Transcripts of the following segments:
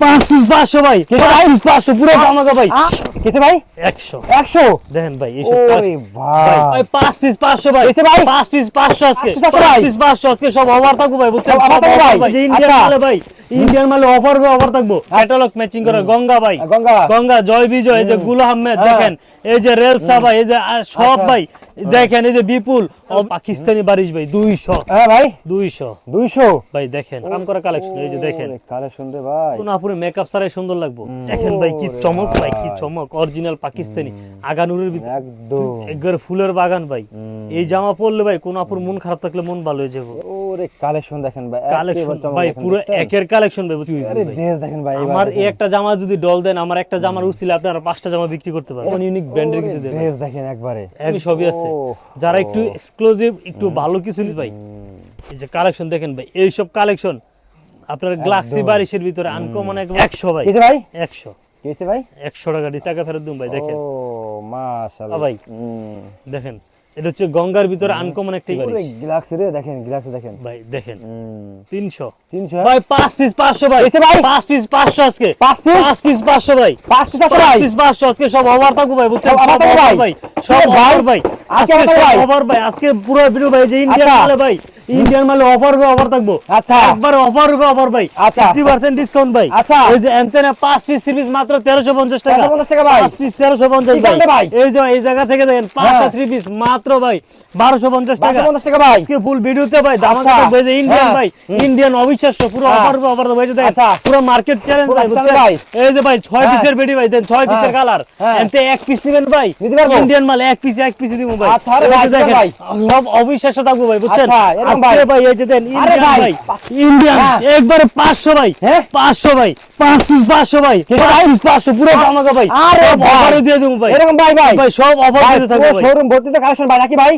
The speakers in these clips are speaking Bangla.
পাঁচ পিস পাঁচশো ভাই। পিস পাঁচশো পুরো দামাকা ভাই কেতে ভাই? একশো। একশো? দেখেন ভাই। ভাই, পাঁচ পিস পাঁচশো ভাই। ভাই? পাঁচ পিস পাঁচশো আজকে। পাঁচ পিস পাঁচশো আজকে। সব অফার থাকব ভাই বুঝছেন? ভাই? ইন্ডিয়ান। মালে ভাই ইন্ডিয়ান অফার অফার থাকব ক্যাটালগ ম্যাচিং করে। গঙ্গা ভাই। গঙ্গা। গঙ্গা জয় বিজয় এই যে গুল আহমেদ। দেখেন এই যে রেলসা ভাই এই যে সব আচ্ছা। ভাই দেখেন এই যে বিপুল ও পাকিস্তানি বারিশ ভাই দুইশো। হ্যাঁ ভাই। দুইশো। দুইশো? ভাই দেখেন কাম করা কালেকশন এই যে দেখেন। কালে শুনতে ভাই। কোন আপুরে মেকআপ ছাড়াই সুন্দর লাগবো। দেখেন ভাই কি চমক ভাই কি চমক অরিজিনাল পাকিস্তানি। আগানুরের ভিতরে একদম। একবারে ফুলের বাগান ভাই। এই জামা পরলে ভাই কোন আপুর মন খারাপ থাকলে মন ভালো হয়ে যাবে। ওরে কালেকশন দেখেন ভাই কালেকশন ভাই পুরো? একের কালেকশন আরে। ড্রেস দেখেন ভাই আমার এই একটা জামা যদি ডল দেন আমার একটা জামার উচিলে আপনারা পাঁচটা জামা বিক্রি করতে পারবেন। ইউনিক ব্র্যান্ডের কিছু দেবেন। ড্রেস দেখেন একবারে। একই সবই আছে। যারা একটু এক্সক্লুসিভ একটু ভালো কিছু ভাই এই যে কালেকশন দেখেন ভাই এই সব কালেকশন আপনার গ্লাক্সি বারিশের ভিতরে আনকমন একদম একশো ভাই। কেছে ভাই? একশো। কেছে ভাই? একশো টাকা ডিস টাকা ফেরত দিন ভাই দেখেন। ও মাশাআল্লাহ। ভাই। দেখেন এটা হচ্ছে গঙ্গার ভিতরে আনকমন একটা ওরে বারিশ রে দেখেন গ্লাক্সি দেখেন। ভাই দেখেন। হুম। তিনশো। তিনশো? ভাই পাঁচ পিস পাঁচশো ভাই। এসে ভাই? পাঁচ পিস পাঁচশো আজকে। পাঁচ পিস পাঁচ পিস পাঁচশো ভাই। 5 পিস আছে পাঁচ ভাই। পিস পাঁচশো আজকে সব ওভার থাকব ভাই বুঝছেন? সব অফার ভাই? সব ওভার ভাই, আজকে ভাই? ভাই। আজকে পুরো ভিডিও ভাই যে ইন্ডিয়া আচ্ছা। ভাই। ইন্ডিয়ান মালে অফার হবে অফার থাকব আচ্ছা। একবার অফার হবে অফার ভাই আচ্ছা। 50% ডিসকাউন্ট ভাই আচ্ছা। এই যে এনতেনা পাঁচ পিস পিস মাত্র 1350 টাকা 1350 টাকা ভাই। পাঁচ পিস 1350 কি ভাই? এই যে এই জায়গা থেকে দেখেন পাঁচটা হ্যাঁ। থ্রি পিস মাত্র ভাই 1250 টাকা 1250 টাকা ভাই আজকে ফুল ভিডিওতে ভাই দাম আচ্ছা। ভাই যে ইন্ডিয়ান হ্যাঁ। ভাই ইন্ডিয়ান অবিশ্বাস্য পুরো হ্যাঁ। অফার অফার ভাই যে দেখেন আচ্ছা। পুরো মার্কেট চ্যালেঞ্জ ভাই বুঝছেন ভাই। এই যে ভাই ছয় হ্যাঁ। পিসের বেডি ভাই দেন ছয় পিসের হ্যাঁ। কালার হ্যাঁ। এনতে এক পিস দিবেন ভাই ইন্ডিয়ান মাল এক পিস এক পিস দিব ভাই আচ্ছা, এই যে ভাই, দেখেন। সব অবিশ্বাস্য থাকব ভাই বুঝছেন আচ্ছা, ভাই। ভাই এই যে দেন ইন্ডিয়ান ভাই। ইন্ডিয়ান হ্যাঁ। একবারে 500 ভাই হ্যাঁ? 500 ভাই পাঁচ পিস 500 ভাই কে ভাই? পিস 500 পুরো দামাকা ভাই আরে সব ভাই। অফারে দিয়ে দেবো ভাই এরকম ভাই ভাই ভাই সব অফার দিতে থাকব শোরুম কালেকশন ভাই নাকি ভাই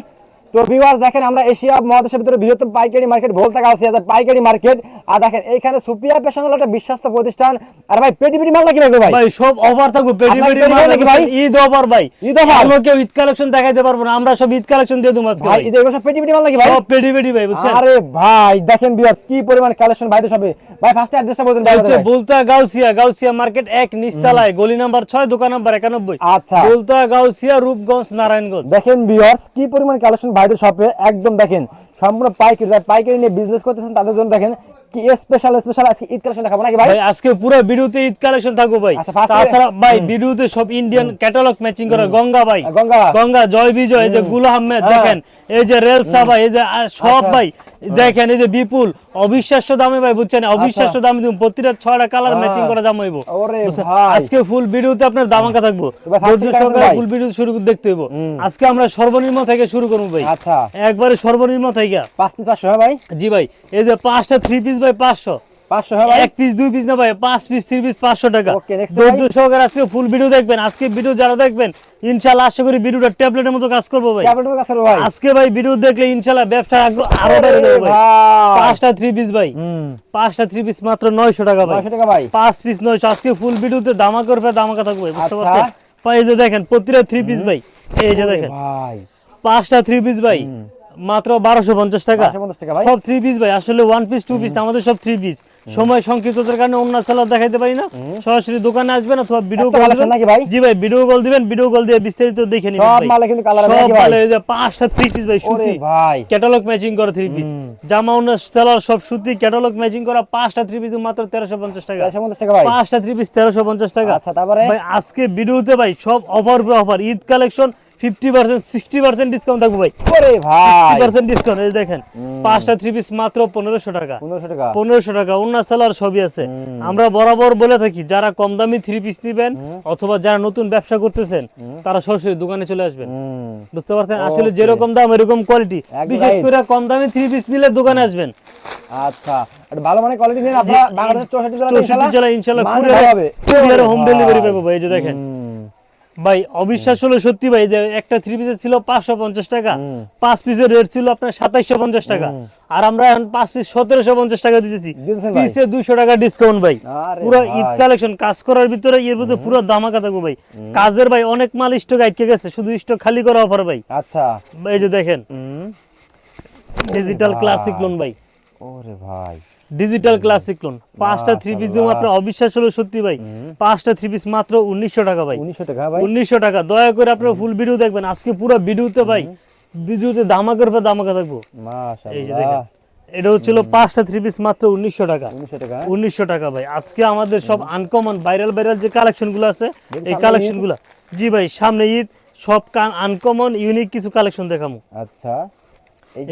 তো ভিউয়ার্স দেখেন আমরা এশিয়া মহাদেশের ভিতরে বৃহত্তম পাইকারি মার্কেট ভোলতা গাউসি আছে পাইকারি মার্কেট আর দেখেন এইখানে সুপিয়া পেশন হলো একটা বিশ্বস্ত প্রতিষ্ঠান। আর ভাই পেটি পেটি মাল নাকি ভাই ভাই? ভাই সব অফার থাকবে পেটি পেটি মাল নাকি ভাই? ঈদ অফার ভাই। ঈদ offer? আমরা কেউ ঈদ কালেকশন দেখাইতে পারব না আমরা সব ঈদ কালেকশন দিয়ে দেবো আজকে ভাই ভাই। এগুলো সব পেটি পেটি মাল নাকি ভাই? সব পেটি পেটি ভাই বুঝছেন? আরে ভাই দেখেন ভিউয়ার্স কি পরিমাণ কালেকশন ভাইদের সবে। ভাই ফার্স্ট অ্যাড্রেসটা বলতেন ভাই হচ্ছে বুলতা গাউসিয়া গাউসিয়া মার্কেট এক নিচতলায় গলি নাম্বার ছয় দোকান নাম্বার একানব্বই। আচ্ছা। বুলতা গাউসিয়া রূপগঞ্জ নারায়ণগঞ্জ। দেখেন ভিউয়ার্স কি পরিমাণ কালেকশন ভাইদের শপে একদম দেখেন সম্পূর্ণ পাইকারি যারা পাইকারি নিয়ে বিজনেস করতেছেন তাদের জন্য দেখেন কি স্পেশাল স্পেশাল আজকে ঈদ কালেকশন দেখাবো নাকি ভাই? আজকে পুরো ভিডিওতে ঈদ কালেকশন থাকব ভাই। আচ্ছা, তাছাড়া ভাই ভিডিওতে সব ইন্ডিয়ান ক্যাটালগ ম্যাচিং করে গঙ্গা ভাই। গঙ্গা। গঙ্গা জয় বিজয় এই যে গুল আহমেদ হ্যাঁ। দেখেন এই যে রেলসা ভাই এই যে সব আচ্ছা। ভাই দেখেন এই যে বিপুল অবিশ্বাস্য দামে ভাই বুঝছেন? অবিশ্বাস্য দামে দিব প্রতিটা ছয়টা কালার। ম্যাচিং করা বুঝছেন? ভাই। আজকে ফুল ভিডিওতে আপনার দামাকা থাকব। ফুল ভিডিও শুরু করে দেখতে হইব। আজকে আমরা সর্বনিম্ন থেকে শুরু করব ভাই। আচ্ছা। একবারে সর্বনিম্ন থেকে। পাঁচ পিস পাঁচশো হ্যাঁ ভাই? জি ভাই এই যে পাঁচটা থ্রি পিস ভাই পাঁচশো। পাঁচশো এক পিস দুই পিস না ভাই পাঁচ পিস থ্রি পিস পাঁচশো টাকা। ধৈর্য সহকারে আজকে ফুল ভিডিও দেখবেন আজকে ভিডিও যারা দেখবেন ইনশাল্লাহ আশা করি ভিডিওটা ট্যাবলেটের মতো কাজ করব ভাই। ক্যাপিটাল কাছে ভাই। আজকে ভাই ভিডিও দেখলে ইনশাল্লাহ ব্যবসা আগ্রহ আরও বেড়ে যাবে ভাই। ভাই। পাঁচটা থ্রি পিস ভাই। পাঁচটা থ্রি পিস মাত্র নয়শো টাকা ভাই। ভাই। পাঁচ পিস নয়শো আজকে ফুল ভিডিওতে দামা করবে দামাকা থাকবে বুঝতে আচ্ছা। পারছেন? এই যে দেখেন প্রতিটা থ্রি পিস ভাই। এই যে দেখেন। পাঁচটা থ্রি পিস ভাই। মাত্র বারোশো পঞ্চাশ টাকা। 1250 টাকা ভাই। সব থ্রি পিস ভাই। আসলে ওয়ান পিস টু পিস আমাদের সব থ্রি পিস সময় সংক্ষিপ্ততার কারণে অন্য সেলার দেখাইতে পারি না। সরাসরি দোকানে আসবেন অথবা ভিডিও কল দিবেন। জি ভাই ভিডিও কল দিবেন ভিডিও কল দিয়ে বিস্তারিত দেখে নিবেন সব। মালে কিন্তু হবে সব মালে এই যে পাঁচটা থ্রি পিস ভাই সুতি। ভাই। ক্যাটালগ ম্যাচিং করা থ্রি পিস জামা অন্য সেলার সব সুতি ক্যাটালগ ম্যাচিং করা পাঁচটা থ্রি পিস মাত্র তেরোশো পঞ্চাশ টাকা। চারশো পঞ্চাশ টাকা ভাই। পাঁচটা থ্রি পিস তেরোশো পঞ্চাশ টাকা। আচ্ছা, তারপরে? ভাই আজকে ভিডিওতে ভাই সব offer offer Eid collection fifty percent sixty percent discount থাকবে ভাই। ওরে ভাই। পার্সেন্ট ডিসকাউন্ট এই দেখেন পাঁচটা থ্রি পিস মাত্র পনেরোশো টাকা। পনেরোশো টাকা। পনেরোশো টাকা অন্য সেলার সবই আছে। আমরা বরাবর বলে থাকি যারা কম দামি থ্রি পিস নিবেন অথবা যারা নতুন ব্যবসা করতেছেন তারা সরাসরি দোকানে চলে আসবেন। বুঝতে পারছেন? আসলে যেরকম দাম এরকম কোয়ালিটি বিশেষ করে কম দামি থ্রি পিস নিলে দোকানে আসবেন। আচ্ছা ভালো মানে কোয়ালিটি নিন আপনারা বাংলাদেশের চৌষট্টি জেলা মান কুরিয়ারে হবে। কুরিয়ারে হোম ডেলিভারি পাবো ভাই এই যে দেখেন। ভাই অবিশ্বাস হলো সত্যি ভাই যে একটা থ্রি পিসের ছিল পাঁচশো পঞ্চাশ টাকা। পাঁচ পিসের রেট ছিল আপনার সাতাইশশো পঞ্চাশ টাকা। আর আমরা এখন পাঁচ পিস সতেরোশো পঞ্চাশ টাকা দিতেছি। পিসে দুশো টাকা ডিসকাউন্ট ভাই। পুরো ঈদ কালেকশন কাজ করার ভিতরে এর ভিতরে পুরো দামাকা থাকব ভাই। কাজের ভাই অনেক মাল স্টক আটকে গেছে শুধু স্টক খালি করা অফার ভাই। আচ্ছা। এই যে দেখেন। ডিজিটাল ক্লাসিক লোন ভাই। ওরে ভাই। ডিজিটাল ক্লাসিক লোন পাঁচটা থ্রি পিস দিব আপনার অবিশ্বাস হলো সত্যি ভাই পাঁচটা থ্রি পিস মাত্র উনিশশো টাকা ভাই। উনিশশো টাকা ভাই। উনিশশো টাকা। দয়া করে আপনার ফুল ভিডিও দেখবেন। আজকে পুরো ভিডিওতে ভাই ভিডিওতে দামাকের পর দামাকা থাকব। এই যে দেখেন এটা হচ্ছিল পাঁচটা থ্রি পিস মাত্র উনিশশো টাকা। উনিশশো টাকা। ভাই। আজকে আমাদের সব আনকমন ভাইরাল ভাইরাল যে কালেকশনগুলো আছে এই সামনে কালেকশনগুলো জি ভাই সামনে ঈদ সব আনকমন ইউনিক কিছু কালেকশন দেখামু। আচ্ছা।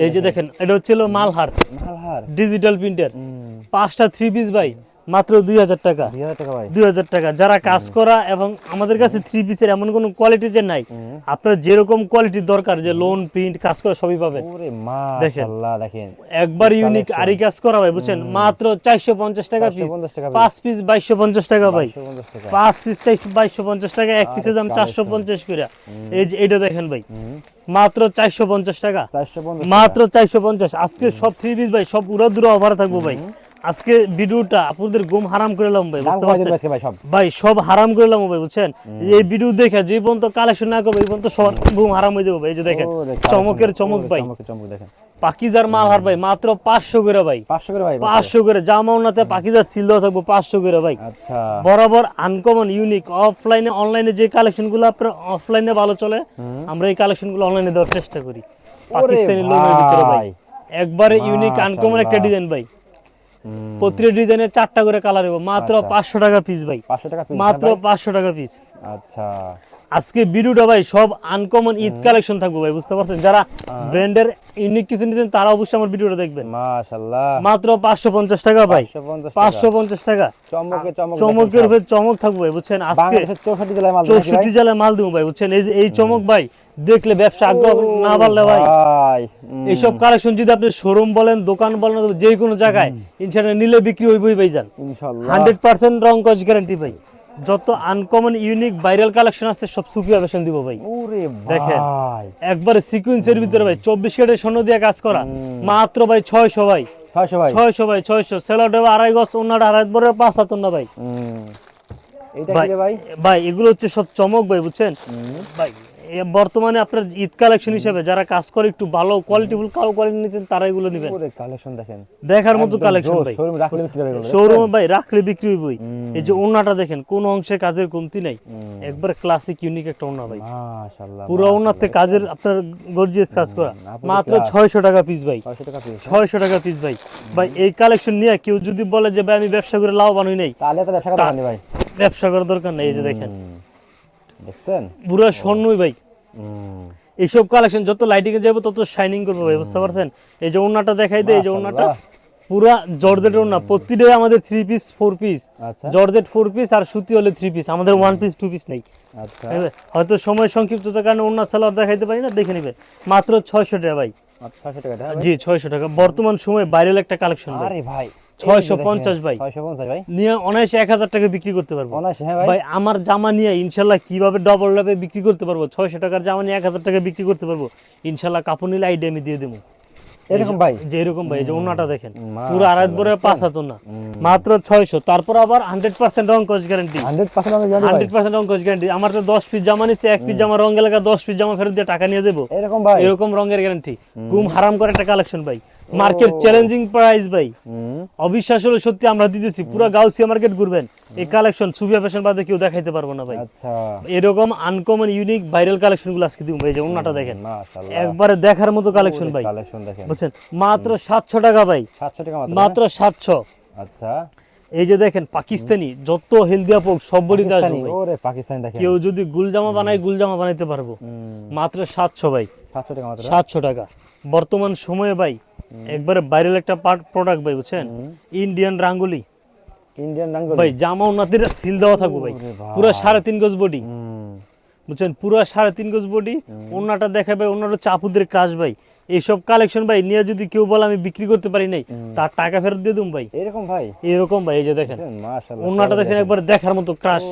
এই যে দেখেন এটা হচ্ছিল মালহার। মালহার। ডিজিটাল প্রিন্টার পাঁচটা থ্রি পিস ভাই। মাত্র দুই হাজার টাকা। দুই হাজার টাকা যারা কাজ করা এবং আমাদের কাছে থ্রি পিসের এমন কোনো কোয়ালিটি যে নাই আপনার যেরকম কোয়ালিটি দরকার যে লোন প্রিন্ট কাজ করা সবই মাশাআল্লাহ দেখেন। একবার ইউনিক আরি কাজ করা ভাই বুঝছেন? মাত্র চারশো পঞ্চাশ টাকা পিস পাঁচ পিস বাইশশো পঞ্চাশ টাকা ভাই। পাঁচ পিস চারশো বাইশশো পঞ্চাশ টাকা এক পিসের দাম চারশো পঞ্চাশ করে। এই যে এটা দেখেন ভাই মাত্র চারশো পঞ্চাশ টাকা। মাত্র চারশো পঞ্চাশ। আজকে সব থ্রি পিস ভাই সব উড়া দূরে অফার থাকব ভাই। আজকে ভিডিওটা আপনাদের ঘুম হারাম করে এলাম ভাই বুঝতে পারছেন? ভাই সব? ভাই সব হারাম করে এলাম ভাই বুঝছেন? এই ভিডিও দেখে যে পর্যন্ত কালেকশন না করবে এই পর্যন্ত সব ঘুম হারাম হয়ে যাবে ভাই এই যে দেখেন চমকের চমক ভাই। চমকের চমক দেখেন। পাকিজার মাল হার ভাই মাত্র পাঁচশো করে ভাই। 500 করে ভাই পাঁচশো করে জামা ওনাতে পাকিজার ছিল থাকব পাঁচশো করে ভাই। আচ্ছা। বরাবর আনকমন ইউনিক অফলাইনে অনলাইনে যে কালেকশনগুলো আপনার অফলাইনে ভালো চলে আমরা এই কালেকশনগুলো অনলাইনে দেওয়ার চেষ্টা করি। পাকিস্তানি লোনের ভিতরে ভাই। একবারে ইউনিক আনকমন একটা ডিজাইন ভাই। প্রতিটা ডিজাইনের চারটা করে কালার দেবো মাত্র পাঁচশো টাকা পিস ভাই। 500 টাকা মাত্র পাঁচশো টাকা পিস আচ্ছা। আজকে ভিডিওটা ভাই সব আনকমন ঈদ কালেকশন থাকবে ভাই বুঝতে পারছেন? যারা ব্র্যান্ডের ইউনিক কিছু নিতেন তারা অবশ্যই আমার ভিডিওটা দেখবেন। মাশাআল্লাহ। মাত্র পাঁচশো পঞ্চাশ টাকা ভাই। 550 টাকা। চমকে চমক চমকের উপরে চমক থাকবে ভাই বুঝছেন? আজকে 64 জেলায় মাল দেন নাকি ভাই? চৌষট্টি জেলায় মাল দিব ভাই বুঝছেন? এই যে এই চমক ভাই দেখলে ব্যবসা আগ্রহ না বাড়লে ভাই। এইসব কালেকশন যদি আপনি শোরুম বলেন দোকান বলেন যে কোনো জায়গায় ইনশাল্লাহ নিলে বিক্রি হইবই ভাই যান ইনশাআল্লাহ। হান্ড্রেড পার্সেন্ট রং কজ গ্যারান্টি ভাই। যত আনকমন ইউনিক ভাইরাল কালেকশন আছে সব সুফিয়া ফ্যাশন দিব ভাই। ওরে দেখেন। একবারে সিকোয়েন্সের ভিতরে ভাই চব্বিশ কেটে স্বর্ণ দিয়ে কাজ করা। মাত্র ভাই ছয়শো ভাই। 600 ভাই। ছয়শো ভাই ছয়শো। সেলাট আড়াই গছ অন্যটা আড়াই বড় পাঁচ হাত না ভাই। কি ভাই ভাই? এগুলো হচ্ছে সব চমক ভাই বুঝছেন? ভাই বর্তমানে আপনার ঈদ কালেকশন হিসেবে যারা কাজ করে একটু ভালো কোয়ালিটিফুল কালো কোয়ালিটি নিতেন তারা এগুলো নেবেন। কালেকশন দেখেন। দেখার মতো কালেকশন ভাই। শোরুম রাখলে বিক্রি হবে ভাই রাখলে বিক্রি হইবই এই যে ওনাটা দেখেন কোন অংশে কাজের কমতি নাই। একবার ক্লাসিক ইউনিক একটা ওনা ভাই। মাশাআল্লাহ পুরো ওনাতে কাজের আপনার গর্জিয়াস কাজ করা। মাত্র class। ছয়শো টাকা পিস ভাই। 600 টাকা পিস ছয়শো টাকা পিস ভাই। ভাই এই কালেকশন নিয়ে কেউ যদি বলে যে ভাই আমি ব্যবসা করে লাভবান হই নাই তাহলে তো ব্যবসা করা ভাই। ব্যবসা করার দরকার নেই এই যে দেখেন। দেখছেন? পুরো স্বর্ণই ভাই। এইসব কালেকশন যত লাইটিং এ যাবে তত শাইনিং করবে ভাই বুঝতে পারছেন? এই যে ওনাটা দেখাই দেয় এই যে ওনাটা পুরা জর্জেটের ওনা প্রতিটাই আমাদের three piece four piece georgette four piece আর সুতি হলে থ্রি পিস আমাদের ওয়ান পিস টু পিস নেই। আচ্ছা। হয়তো সময় সংক্ষিপ্ততার কারণে অন্য সেলার দেখাইতে পারি না দেখে নেবেন মাত্র ছয়শো টাকা ভাই। 600 টাকা এটা, হ্যাঁ? জি ছয়শো টাকা। বর্তমান সময় ভাইরাল একটা কালেকশন আরে ভাই 650 ভাই। 650 ভাই। নিয়ে অনায়াসে টাকা বিক্রি করতে পারব। অনায়াসে হ্যাঁ ভাই। ভাই আমার জামা নিয়ে কীভাবে ডবল লাভে বিক্রি করতে পারব? ছয়শো টাকার জামা নিয়ে এক হাজার টাকা বিক্রি করতে পারব? ইনশাল্লাহ কাপড় নিলে আইডিয়া আমি দিয়ে দেবো। এরকম ভাই? যে এরকম ভাই যে ওনাটা দেখেন। পুরো আড়াই বরে পাঁচ হাত না মাত্র ছয়শো। তারপর আবার হান্ড্রেড পার্সেন্ট রং কস গ্যারান্টি 100% আমি জানি ভাই। হান্ড্রেড পার্সেন্ট রং গ্যারান্টি আমার তো দশ পিস জামা এক পিস জামা রং এলাকা দশ পিস জামা ফেরত দিয়ে টাকা নিয়ে দেবো। এরকম ভাই। এরকম রঙের গ্যারান্টি গুম হারাম করে একটা কালেকশন ভাই। মার্কেট চ্যালেঞ্জিং প্রাইস ভাই। অবিশ্বাস হলো সত্যি আমরা দিতেছি। পুরো গাউসিয়া মার্কেট ঘুরবেন। এই কালেকশন সুবিয়া ফ্যাশন বাদে কেউ দেখাইতে পারব না ভাই। আচ্ছা। এরকম আনকমন ইউনিক ভাইরাল কালেকশনগুলো আজকে দিব ভাই যে ওনাটা দেখেন। মাশাআল্লাহ। একবারে দেখার মতো কালেকশন ভাই। কালেকশন দেখেন। বুঝছেন? মাত্র সাতশো টাকা ভাই। 700 টাকা মাত্র মাত্র সাতশো। আচ্ছা। এই যে দেখেন পাকিস্তানি যত হেলদিয়া পোক সব বডিতে আসবে। ওরে পাকিস্তানি দেখেন। কেউ যদি গুলজামা বানায় গুলজামা বানাইতে পারব। মাত্র সাতশো ভাই। 700 টাকা মাত্র। সাতশো টাকা। বর্তমান সময়ে ভাই একবারে ভাইরাল একটা প্রোডাক্ট ভাই বুঝছেন? ইন্ডিয়ান রাঙ্গুলি ইন্ডিয়ান রাঙ্গুলি ভাই জামা উন্নতির সিল দেওয়া থাকব ভাই। পুরো সাড়ে তিন গজ বডি বুঝছেন? পুরো সাড়ে তিন গজ বডি ওনাটা দেখাবে ওনারও চাপুদের কাজ ভাই। এইসব কালেকশন ভাই নিয়ে যদি কেউ বলে আমি বিক্রি করতে পারি নাই তার টাকা ফেরত দিয়ে দুম ভাই। এরকম ভাই? এরকম ভাই এই যে দেখেন। মাশাআল্লাহ ওনাটা দেখেন একবার দেখার মতো ক্রাশ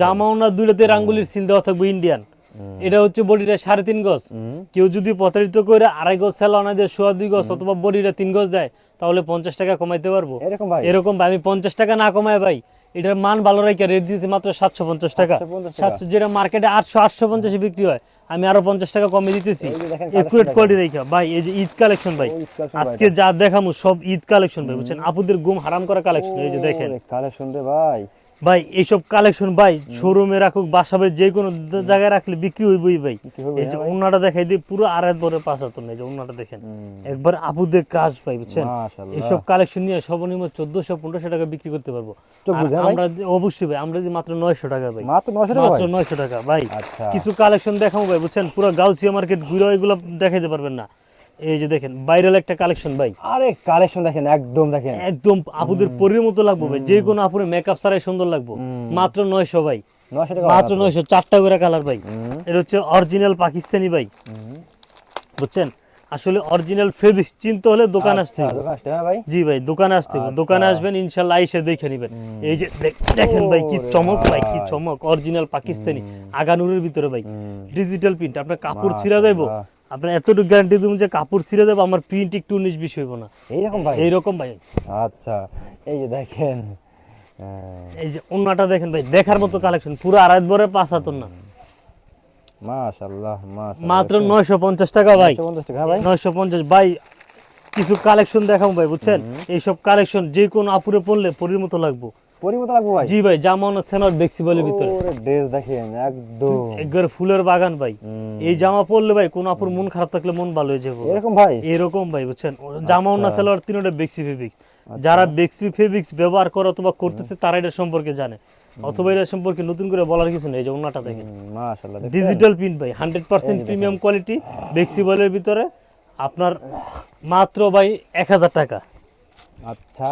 জামা ওনার দুইটাতে রাঙ্গুলির সিল দেওয়া থাকবে ইন্ডিয়ান এটা হচ্ছে বডিটা সাড়ে তিন গজ। কেউ যদি প্রতারিত করে আড়াই গজ সেল আনা সোয়া দুই গজ অথবা বডিটা তিন গজ দেয় তাহলে পঞ্চাশ টাকা কমাইতে পারব। এরকম ভাই? এরকম ভাই আমি পঞ্চাশ টাকা না কমায় ভাই। এটার মান ভালো রেখে রেট দিতে মাত্র সাতশো পঞ্চাশ টাকা। সাতশো যেটা মার্কেটে আটশো আটশো পঞ্চাশে বিক্রি হয় আমি আরও পঞ্চাশ টাকা কমে দিতেছি। একুরেট কোয়ালিটি রেখা। ভাই এই যে ঈদ কালেকশন ভাই আজকে যা দেখামু সব ঈদ কালেকশন ভাই বুঝছেন? আপুদের গুম হারাম করা কালেকশন এই যে দেখেন। কালেকশন রে ভাই। ভাই এইসব কালেকশন ভাই শোরুমে রাখুক বাসাবের যে কোনো জায়গায় রাখলে বিক্রি হইবই ভাই। এই যে হ্যাঁ ওনাটা দেখাই দিয়ে পুরো আড়াই বরে পাঁচ হাত এই যে ওনাটা দেখেন। একবার আপুদের কাজ ভাই বুঝছেন? এইসব কালেকশন নিয়ে সর্বনিম্ন চোদ্দশো পনেরোশো টাকা বিক্রি করতে পারব? আমরা অবশ্যই ভাই আমরা যদি মাত্র নয়শো টাকা ভাই। মাত্র নয়শো টাকা ভাই? আচ্ছা। কিছু কালেকশন দেখাবো ভাই বুঝছেন? পুরো গাউসিয়া মার্কেট ঘুরে এগুলো দেখাইতে পারবেন না। এই যে দেখেন ভাইরাল একটা কালেকশন ভাই। আরে কালেকশন দেখেন একদম দেখেন। একদম আপুদের পরীর মতো লাগবো ভাই যে কোনো আপুরে মেকআপ ছাড়াই সুন্দর লাগবো। মাত্র নয়শো ভাই। মাত্র নয়শো চারটা করে কালার ভাই। এটা হচ্ছে অরিজিনাল পাকিস্তানি ভাই। বুঝছেন? আসলে অরিজিনাল ফেব্রিক্স চিনতে হলে দোকান আসতে হবে। দোকান আসতে ভাই? জি ভাই দোকানে আসতে হবে। দোকানে আসবেন ইনশাল্লাহ এসে দেখে নেবেন। এই যে দেখেন ভাই কি চমক ভাই কি চমক। অরিজিনাল পাকিস্তানি আগানুরের ভিতরে ভাই। ডিজিটাল প্রিন্ট আপনার কাপড় ছিঁড়া যাইবো। আপনার এতটুকু গ্যারান্টি দেবো যে কাপড় ছিঁড়ে যাব আমার প্রিন্ট একটু উনিশ বিশ হইব না। এইরকম ভাই? এইরকম ভাই। আচ্ছা এই যে দেখেন এই যে অন্যটা দেখেন ভাই দেখার মতো কালেকশন পুরো আড়াই বরে পাঁচ হাতর না। মাত্র নয়শো পঞ্চাশ টাকা ভাই। 950 ভাই? নয়শো পঞ্চাশ। ভাই কিছু কালেকশন দেখাবো ভাই বুঝছেন? এইসব কালেকশন যে কোনো আপুরে পড়লে পরির মতো লাগবো। পরিমতো লাগবে ভাই? জি ভাই জামা সেনার দেখছি বলে ভিতরে। ওরে ড্রেস দেখেন একদম। একবারে ফুলের বাগান ভাই। এই জামা পরলে ভাই কোন আপুর মন খারাপ থাকলে মন ভালো হয়ে যাবে। এরকম ভাই? এরকম ভাই বুঝছেন? জামা অন্য সেলোয়ার তিনটা বেক্সি ফেব্রিক্স যারা বেক্সি ফেব্রিক্স ব্যবহার করে অথবা করতেছে তারা এটা সম্পর্কে জানে। অথবা এটা সম্পর্কে নতুন করে বলার কিছু নেই এই যে ওনাটা দেখেন। মাশাআল্লাহ ডিজিটাল প্রিন্ট ভাই হান্ড্রেড পার্সেন্ট প্রিমিয়াম কোয়ালিটি বেক্সিবলের ভিতরে। আপনার মাত্র ভাই এক হাজার টাকা। আচ্ছা।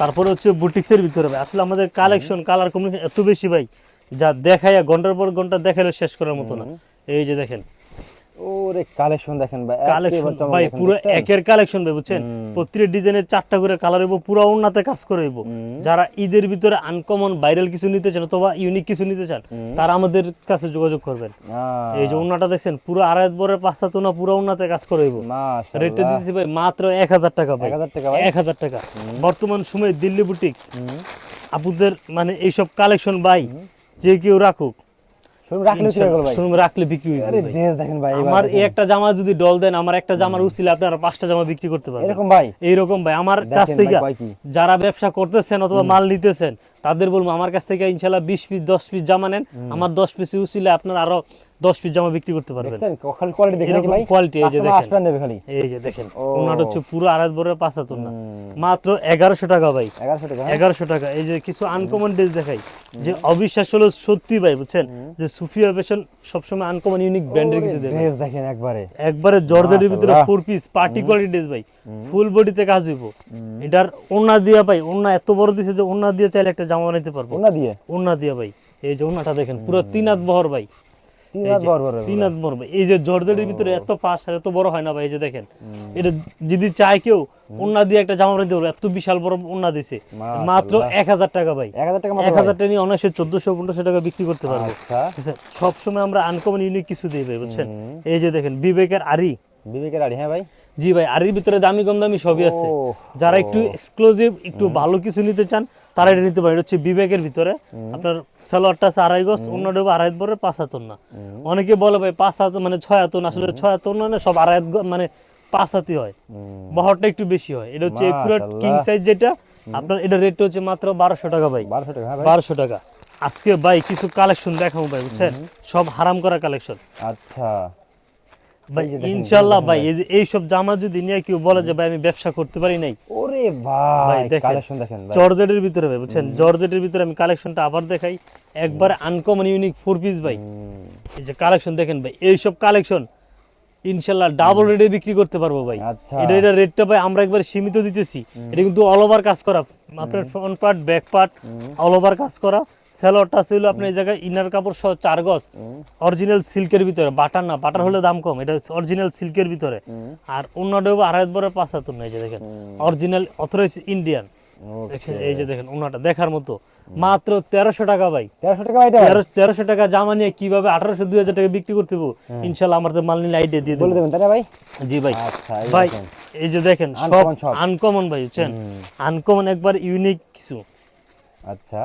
তারপরে হচ্ছে বুটিক্সের ভিতরে ভাই। আসলে আমাদের কালেকশন কালার কম্বিনেশন এত বেশি ভাই যা দেখাইয়া ঘণ্টার পর ঘণ্টা দেখালে শেষ করার মতো না। এই যে দেখেন ওরে কালেকশন দেখেন ভাই কালেকশন ভাই পুরো একের কালেকশন ভাই বুঝছেন? প্রতিটা ডিজাইনের চারটা করে কালার হইব পুরো উন্নাতে কাজ করে হইব। যারা ঈদের ভিতরে আনকমন ভাইরাল কিছু নিতে চান অথবা ইউনিক কিছু নিতে চান তারা আমাদের কাছে যোগাযোগ করবেন। এই যে উন্নাটা দেখছেন পুরো আড়াই বরের পাঁচটা তোনা পুরো উন্নাতে কাজ করে হইব। মাশাআল্লাহ। রেটটা দিতেছি ভাই মাত্র এক হাজার টাকা ভাই। 1000 টাকা ভাই? এক হাজার টাকা। বর্তমান সময়ে দিল্লি বুটিক্স আপুদের মানে এইসব কালেকশন ভাই যে কেউ রাখুক রাখলে বিক্রি দেখেন ভাই আমার এই একটা জামা যদি ডল দেন আমার একটা জামার উচিলে পাঁচটা জামা বিক্রি করতে পারবেন। এরকম ভাই। এইরকম ভাই আমার কাছ থেকে যারা ব্যবসা করতেছেন অথবা মাল নিতেছেন তাদের বলব আমার কাছ থেকে ইনশাল্লাহ বিশ পিস দশ পিস জামা নেন। আমার দশ পিস উচিলে আপনার আরও দশ পিস জামা বিক্রি করতে পারবেন। কোয়ালিটি দেখেন এই যে দেখেন। খালি। এই যে দেখেন। ওনাটা হচ্ছে পুরো আড়াই বড়ের পাঁচ হাতুর না। মাত্র এগারোশো টাকা ভাই। 1100 টাকা হ্যাঁ? এগারোশো টাকা। এই যে কিছু আনকমন ড্রেস দেখাই। যে অবিশ্বাস হলো সত্যি ভাই বুঝছেন? যে সুফিয়া ফ্যাশন সবসময় আনকমন ইউনিক ব্র্যান্ডের কিছু দেবে ড্রেস দেখেন একবারে। একবারে জর্জেটের ভিতরে। Four piece party quality dress ভাই। ফুল বডিতে কাজ হইব। এটার ওন্না দিয়া ভাই ওন্না এত বড় দিছে যে ওন্না দিয়ে চাইলে একটা জামা বানাইতে পারব। ওনা দিয়ে? ওন্না দিয়া ভাই। এই যে ওন্নাটা দেখেন পুরো তিন হাত বহর ভাই। তিন হাত বড় ভাই। এই যে জর্জেটের ভিতরে এত পাশ আর এত বড় হয় না ভাই এই যে দেখেন। এটা যদি চায় কেউ ওন্না দিয়ে একটা জামা বানাইতে পারব এত বিশাল বড় ওন্না দিছে। মাত্র এক হাজার টাকা ভাই। 1000 টাকা এক হাজার টাকা নিয়ে অনায়াসে চোদ্দশো পনেরোশো টাকা বিক্রি করতে পারব। আচ্ছা। সব সময় আমরা আনকমন ইউনিক কিছু দিই ভাই বুঝছেন? এই যে দেখেন বিবেকের আরি বিবেকের আড়ি হ্যাঁ ভাই? জি ভাই আর এর ভিতরে দামি কম দামি সবই আছে। যারা একটু এক্সক্লুসিভ একটু ভালো কিছু নিতে চান তারা এটা নিতে পারেন। এটা হচ্ছে বিবেকের ভিতরে। আপনার সালোয়ারটা আছে আড়াই গজ অন্য ডেবো আড়াই পরে পাঁচ হাতন না অনেকে বলে ভাই পাঁচ হাত মানে ছয় হাতন আসলে ছয় হাতন না সব আড়াই মানে পাঁচ হাতি হয়। বহরটা একটু বেশি হয়। এটা হচ্ছে একুরেট কিং সাইজ যেটা আপনার এটা রেট হচ্ছে মাত্র বারোশো টাকা ভাই। 1200 টাকা হ্যাঁ বারোশো টাকা। আজকে ভাই কিছু কালেকশন দেখাবো ভাই বুঝছেন? সব হারাম করা কালেকশন আচ্ছা। ভাই এই এইসব জামা যদি নিয়ে কেউ বলে যে ভাই আমি ব্যবসা করতে পারি নাই। ওরে ভাই কালেকশন দেখেন জর্জেটের ভিতরে ভাই বুঝছেন? জর্জেটের ভিতরে আমি কালেকশনটা আবার দেখাই। একবার আনকমন ইউনিক ফোর পিস ভাই। এই যে কালেকশন দেখেন ভাই এইসব কালেকশন ইনশাল্লাহ ডাবল রেটে বিক্রি করতে পারব ভাই। আচ্ছা। এটা এটা রেটটা ভাই আমরা একবার সীমিত দিতেছি। এটা কিন্তু অল ওভার কাজ করা। আপনার front part back part all over কাজ করা। ছিল আপনি এই জায়গায় ইনার কাপড় সহ চার গজ। অরিজিনাল সিল্কের ভিতরে। বাটার না বাটার হলে দাম কম। এটা অরিজিনাল সিল্কের ভিতরে। আর অন্যটা আড়াই বড় পাঁচ হাতুর না এই যে দেখেন। অরিজিনাল অথরাইজ ইন্ডিয়ান এই যে দেখেন ওনাটা দেখার মতো। মাত্র তেরোশো টাকা ভাই। 1300 টাকা ভাই এটা? তেরো তেরোশো টাকা জামা নিয়ে কীভাবে আঠারোশো দুই হাজার টাকা বিক্রি করতে ইনশাল্লাহ আমাদের মাল নিলে আইডিয়া দিয়ে বলে দেবেন তাই ভাই? জি ভাই। আচ্ছা ভাই এই যে দেখেন সব আনকমন ভাই বুঝছেন? আনকমন একবার ইউনিক কিছু। আচ্ছা।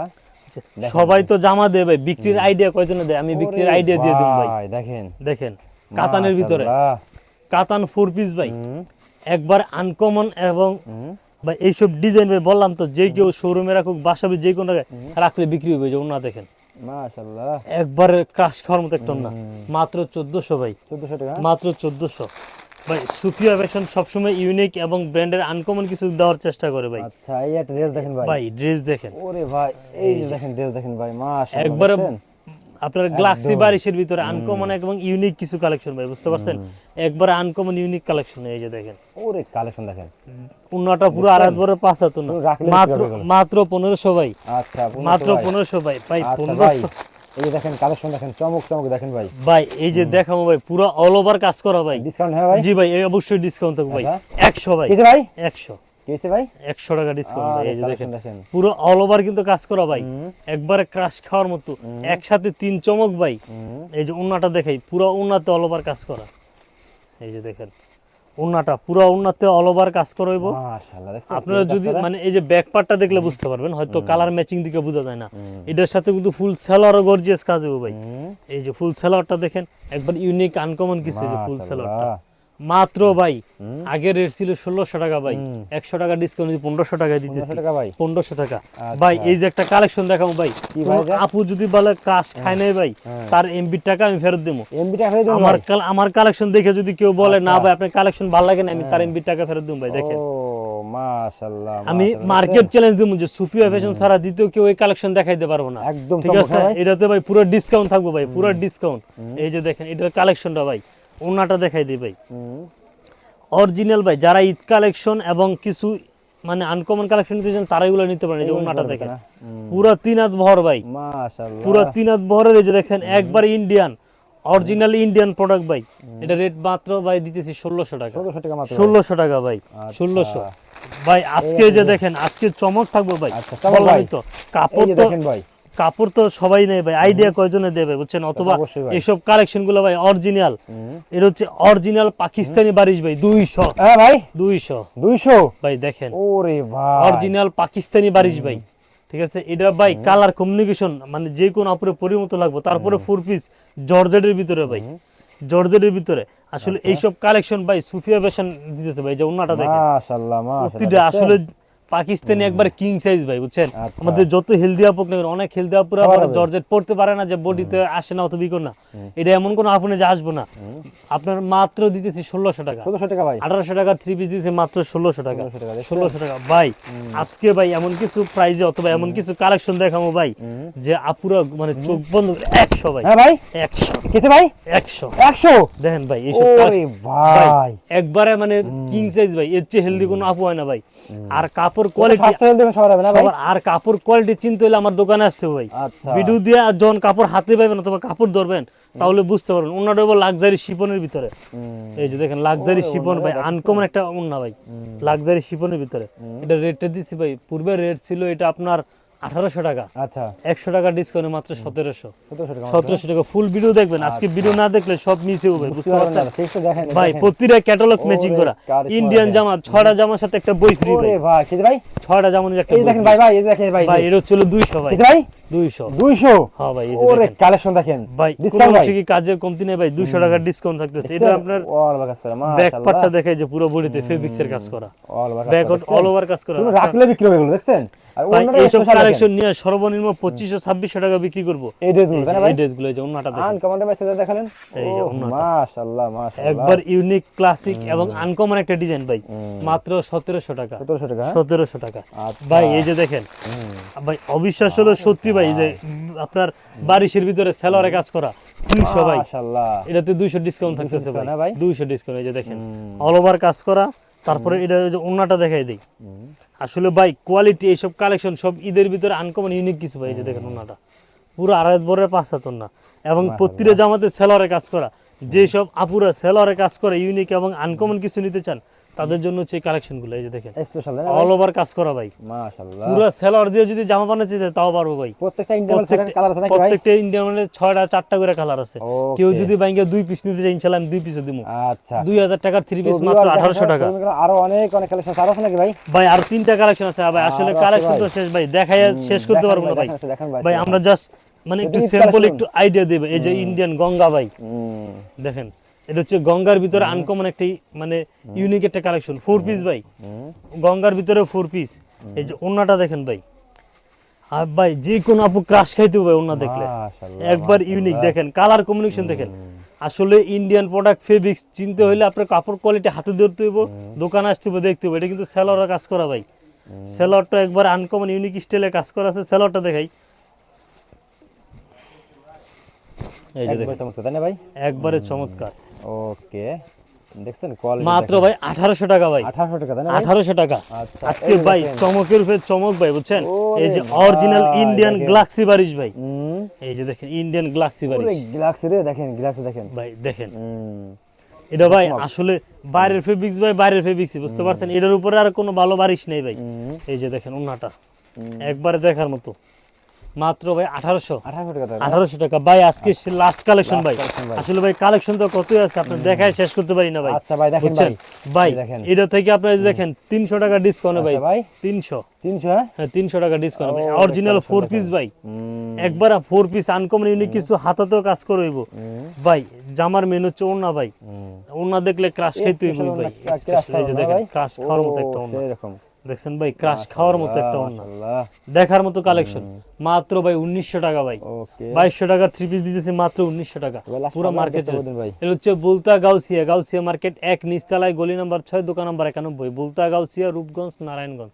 সবাই তো জামা দেয় ভাই বিক্রির আইডিয়া কয়জনে দেয়? আমি বিক্রির আইডিয়া দিয়ে ভাই। ভাই দেখেন। দেখেন কাতানের ভিতরে। কাতান ফোর পিস ভাই। একবার আনকমন এবং ভাই এইসব ডিজাইন ভাই বললাম তো যে কেউ শোরুমে রাখুক বাসাবে যে কোনো জায়গায় রাখলে বিক্রি হবে যে ওনা দেখেন। একবার ক্রাশ খাওয়ার মতো একটা না মাত্র চোদ্দশো ভাই। 1400 টাকা? মাত্র চোদ্দশো। ভাই সুফিয়া ফ্যাশন সবসময় ইউনিক এবং ব্র্যান্ডের আনকমন কিছু দেওয়ার চেষ্টা করে ভাই। আচ্ছা এই একটা ড্রেস দেখেন ভাই। ভাই ড্রেস দেখেন। ওরে ভাই এই দেখেন ড্রেস দেখেন ভাই মাশাআল্লাহ একবারে? আপনার গ্লাক্সি বারিশের ভিতরে আনকমন এবং ইউনিক কিছু কালেকশন ভাই বুঝতে পারছেন? একবার আনকমন ইউনিক কালেকশন এই যে দেখেন। ওরে কালেকশন দেখেন। পূর্ণটা পুরো আরাত বড় পাঁচ হাত মাত্র মাত্র 1500 ভাই। আচ্ছা মাত্র 1500 ভাই ভাই আচ্ছা, 1500 এই দেখেন কালেকশন দেখেন চমক চমক দেখেন ভাই। ভাই এই যে দেখাবো ভাই পুরো অল ওভার কাজ করা ভাই। ডিসকাউন্ট হ্যাঁ ভাই? জি ভাই অবশ্যই ডিসকাউন্ট থাকবে ভাই। আচ্ছা। 100 ভাই। এই ভাই? 100 আপনারা যদি মানে এই যে ব্যাক ব্যাকপারটা দেখলে বুঝতে পারবেন হয়তো কালার ম্যাচিং দিকে বোঝা যায় না। এটার সাথে কিন্তু ফুল সেলার ও গর্জিয়াস কাজ হবে ভাই। এই যে ফুল সেলারটা দেখেন একবার ইউনিক আনকমন কিছু ফুল সেলারটা মাত্র ভাই আগের রেট ছিল ষোলোশো টাকা ভাই। একশো টাকা ডিসকাউন্ট পনেরোশো দিতেছি। টাকা ভাই। পনেরোশো টাকা। ভাই এই যে একটা কালেকশন দেখাবো ভাই? আপু যদি বলে কাজ খায় নাই ভাই তার এমবি টাকা আমি ফেরত দেবো। হয়ে আমার আমার কালেকশন দেখে যদি কেউ বলে না আচ্ছা। ভাই আপনার কালেকশন ভালো লাগে না আমি তার এমবি টাকা ফেরত দেবো ভাই দেখেন। আমি মার্কেট চ্যালেঞ্জ দেবো যে সুপিয়া ফ্যাশন ছাড়া দ্বিতীয় কেউ এই কালেকশন দেখাইতে পারব না। একদম ঠিক আছে? হ্যাঁ? এটাতে ভাই পুরো ডিসকাউন্ট থাকব ভাই পুরো ডিসকাউন্ট এই যে দেখেন এটার কালেকশনটা ভাই। ওনাটা দেখাই দিই ভাই। অরিজিনাল ভাই যারা ঈদ কালেকশন এবং কিছু মানে আনকমন কালেকশন নিতে চান তারা এগুলো নিতে পারেন। যে ওনাটা দেখেন? হুম, পুরো তিন হাত ভর ভাই। পুরো তিন হাত ভরের এই যে দেখছেন একবার ইন্ডিয়ান অরিজিনাল ইন্ডিয়ান প্রোডাক্ট ভাই। এটা রেট মাত্র ভাই দিতেছি ষোলোশো টাকা। 1600 টাকা ভাই। ষোলোশো টাকা ভাই ষোলোশো। ভাই আজকে যে দেখেন আজকে চমক থাকব ভাই। আচ্ছা, কাপড় তো ভাই। কাপড় তো সবাই নেই ভাই আইডিয়া কয়জনে দেবে বুঝছেন? অথবা। এইসব কালেকশনগুলো ভাই অরিজিনাল এটা হচ্ছে অরিজিনাল পাকিস্তানি বারিশ ভাই দুইশো। হ্যাঁ ভাই। দুইশো। 200 ভাই দেখেন। ওরে ভাই। অরিজিনাল পাকিস্তানি বারিশ ভাই। ঠিক আছে? এটা ভাই কালার কমিউনিকেশন মানে যে কোন আপুরে পরিমতো লাগবে। তারপরে ফোর পিস জর্জেটের ভিতরে ভাই। জর্জেটের ভিতরে। আসলে আচ্ছা। এইসব কালেকশন ভাই সুফিয়া ফ্যাশন দিতেছে ভাই যে অন্যটা দেখেন। মাশাআল্লাহ প্রতিটা আসলে পাকিস্তানি একবার কিং সাইজ ভাই বুঝছেন? আচ্ছা। আমাদের যত হেলদি আপুক না অনেক হেলদি আপুরা জর্জেট পড়তে পারে না যে বডিতে আসে না অত বিকর না। এটা এমন কোন আপনি যে আসব না। আপনার মাত্র দিতেছি ষোলোশো টাকা। 1600 টাকা ভাই। আঠারোশো টাকা থ্রি পিস দিতেছি মাত্র ষোলোশো টাকা। 1600 টাকা, দেখছেন? ষোলোশো টাকা। ভাই আজকে ভাই এমন কিছু প্রাইজে অথবা এমন কিছু কালেকশন দেখাবো ভাই যে আপুরা মানে চোখ বন্ধ একশো ভাই। হ্যাঁ ভাই। একশো। ভাই? একশো। 100 দেখেন ভাই এইসব ভাই। একবারে মানে কিং সাইজ ভাই এর চেয়ে হেলদি কোনো আপু হয় না ভাই। আর কাপড় কোয়ালিটি স্বাস্থ্য হেলথ দেখুন সবার হবে না ভাই? আর কাপড় কোয়ালিটি চিনতে হলে আমার দোকানে আসতে হবে আচ্ছা। ভিডিও দিয়ে যখন কাপড় হাতে পাবেন অথবা কাপড় ধরবেন তাহলে বুঝতে পারবেন। ওনাটা হব লাক্সারি শিপনের ভিতরে। এই যে দেখেন লাক্সারি শিপন ভাই আনকমন একটা ভাই। লাক্সারি শিপনের ভিতরে। এটা রেটটা দিচ্ছি ভাই পূর্বে রেট ছিল এটা আপনার আঠারোশো টাকা। আচ্ছা। একশো টাকা ডিসকাউন্টে মাত্র সতেরোশো। সতেরোশো টাকা ফুল ভিডিও দেখবেন। আজকে ভিডিও না দেখলে সব মিস হবে বুঝতে পারছেন? ভাই প্রতিটা ক্যাটালগ ম্যাচিং করা। ইন্ডিয়ান জামা ছয়টা জামার সাথে একটা বই ফ্রি ভাই। ছয়টা জামার একটা দেখেন ভাই ভাই দেখেন ভাই। ভাই এটা হচ্ছিল দুইশো ভাই। ভাই? দুইশো। 200 হ্যাঁ ভাই ওরে কালেকশন দেখেন। ভাই ডিসকাউন্ট কি কাজের কমতি নেই ভাই? দুইশো টাকার ডিসকাউন্ট থাকতেছে। এটা আপনার অল বাকাস করে ব্যাক মাশাআল্লাহ পার্টটা যে পুরো বডিতে ফেব্রিক্স এর কাজ করা ব্যাক অল ওভার কাজ করা। রাখলে বিক্রি হবে এগুলো দেখছেন? আর special কালেকশন নিয়ে সর্বনিম্ন পঁচিশশো ছাব্বিশশো টাকা বিক্রি করব। এই ড্রেসগুলো এই ড্রেসগুলো যে অন্যটা আনকমন মেসেজ দেখালেন? এই যে। মাশাআল্লাহ মাশাআল্লাহ। একবার ইউনিক ক্লাসিক এবং আনকমন একটা ডিজাইন ভাই। মাত্র সতেরোশো টাকা। 1700 টাকা? হ্যাঁ? সতেরোশো টাকা। আচ্ছা। ভাই এই যে দেখেন। ভাই অবিশ্বাস হলো সত্যি ভাই যে আপনার বারিশের ভিতরে সেলরে কাজ করা। দুইশো ভাই। মাশাআল্লাহ। এটাতে দুইশো ডিসকাউন্ট থাকতেছে ভাই। না ভাই? দুইশো ডিসকাউন্ট এই যে দেখেন। অল ওভার কাজ করা। তারপরে এটা যে ওনাটা দেখাই দিই। আসলে ভাই কোয়ালিটি এইসব কালেকশন সব ঈদের ভিতরে আনকমন ইউনিক কিছু ভাই এই যে দেখেন ওনাটা পুরো আড়াই বরের পাঁচ হাতর না। এবং প্রতিটা জামাতে সেলরে কাজ করা। যেসব আপুরা সেলরে কাজ করে ইউনিক এবং আনকমন কিছু নিতে চান তাদের জন্য হচ্ছে এই কালেকশনগুলো এই যে দেখেন। অল ওভার কাজ করা ভাই। মাশাআল্লাহ। পুরো সেলর দিয়ে যদি জামা বানাতে চাই তাও পারব ভাই। প্রত্যেকটা ইন্ডিয়ান কালার আছে নাকি ভাই? প্রত্যেকটা ইন্ডিয়ান মানে ছয়টা চারটা করে কালার আছে। কেউ যদি ব্যাংকে দুই পিস নিতে চাই ইনশাল্লাহ আমি দুই পিসও দিব আচ্ছা। দুই হাজার টাকার থ্রি পিস মাত্র দেখেন আঠারোশো সব টাকা। শোরুমগুলো আরও অনেক অনেক কালেকশন আরও আছে নাকি ভাই? ভাই আর তিনটা কালেকশন আছে ভাই আসলে কালেকশন তো শেষ ভাই দেখাই শেষ করতে পারব না ভাই, ভাই। আমরা জাস্ট মানে একটু ঈদ সিম্পল একটু আইডিয়া দেবে এই যে ইন্ডিয়ান গঙ্গা ভাই। দেখেন এটা হচ্ছে গঙ্গার ভিতরে আনকমন একটি মানে ইউনিক একটা কালেকশন ফোর পিস ভাই। গঙ্গার ভিতরে ফোর পিস এই যে ওন্নাটা দেখেন ভাই। আর ভাই যে কোনো আপু ক্রাশ খাইতে হবে ওন্না দেখলে। একবার ইউনিক দেখেন কালার কম্বিনেশন দেখেন। আসলে ইন্ডিয়ান প্রোডাক্ট ফেব্রিক্স চিনতে হলে আপনার কাপড় কোয়ালিটি হাতে ধরতে হইব দোকানে আসতে হবে দেখতে হবে এটা কিন্তু সেলরের কাজ করা ভাই। সেলরটা একবার আনকমন ইউনিক স্টাইলে কাজ করা আছে সেলরটা দেখাই। এই যে দেখেন। চমৎকার, ভাই? একবারে চমৎকার। ওকে। দেখছেন কোয়ালিটি মাত্র ভাই আঠারোশো টাকা ভাই। 1800 টাকা তাই না ভাই? আঠারোশো টাকা। আচ্ছা, আজকে ভাই দেখেন। চমকের উপরে চমক ভাই বুঝছেন? এই যে অরিজিনাল ইন্ডিয়ান। গ্লাক্সি বারিশ ভাই। এই যে দেখেন ইন্ডিয়ান গ্লাক্সি পুরো বারিশ গ্লাক্সি রে দেখেন গ্লাক্সি দেখেন। ভাই দেখেন। এটা ভাই আসলে বাইরের ফেব্রিক্স ভাই বাইরের ফেব্রিক্স বুঝতে পারছেন? এটার উপরে আর কোনো ভালো বারিশ নেই ভাই। এই যে দেখেন ওনাটা একবারে দেখার মতো। মাত্র ভাই আঠারোশো। 1800 টাকা তাই না? আঠারোশো টাকা। ভাই আজকে লাস্ট কালেকশন ভাই। আসলে ভাই কালেকশন তো কতই আছে আপনি দেখায় শেষ করতে পারি না ভাই। আচ্ছা ভাই দেখেন। এটা থেকে দেখেন তিনশো টাকা ডিসকাউন্ট ভাই আচ্ছা ভাই। তিনশো। 300 হ্যাঁ? তিনশো টাকা ডিসকাউন্ট ও, অরিজিনাল ফোর পিস ভাই। একবার ফোর পিস আনকমন ইউনিক কিছু হাতাতেও কাজ করে ভাই জামার মেনু হচ্ছে ওড়না ভাই। ওড়না দেখলে ক্রাশ ভাই। ওনা, না ক্রাশ খাওয়ার মতো একটা। দেখছেন ভাই ক্রাশ খাওয়ার মতো একটা ওড়না। দেখার মতো কালেকশন মাত্র ভাই উনিশশো টাকা ভাই। ওকে। বাইশশো টাকা থ্রি পিস দিতেছে মাত্র উনিশশো টাকা। এবার last পুরো মার্কেট। এটা হচ্ছে বুলতা গাউসিয়া। গাউসিয়া মার্কেট এক নিস্তালায় গলি নাম্বার ছয় দোকান নাম্বার একানব্বই। বুলতা গাউসিয়া রূপগঞ্জ নারায়ণগঞ্জ।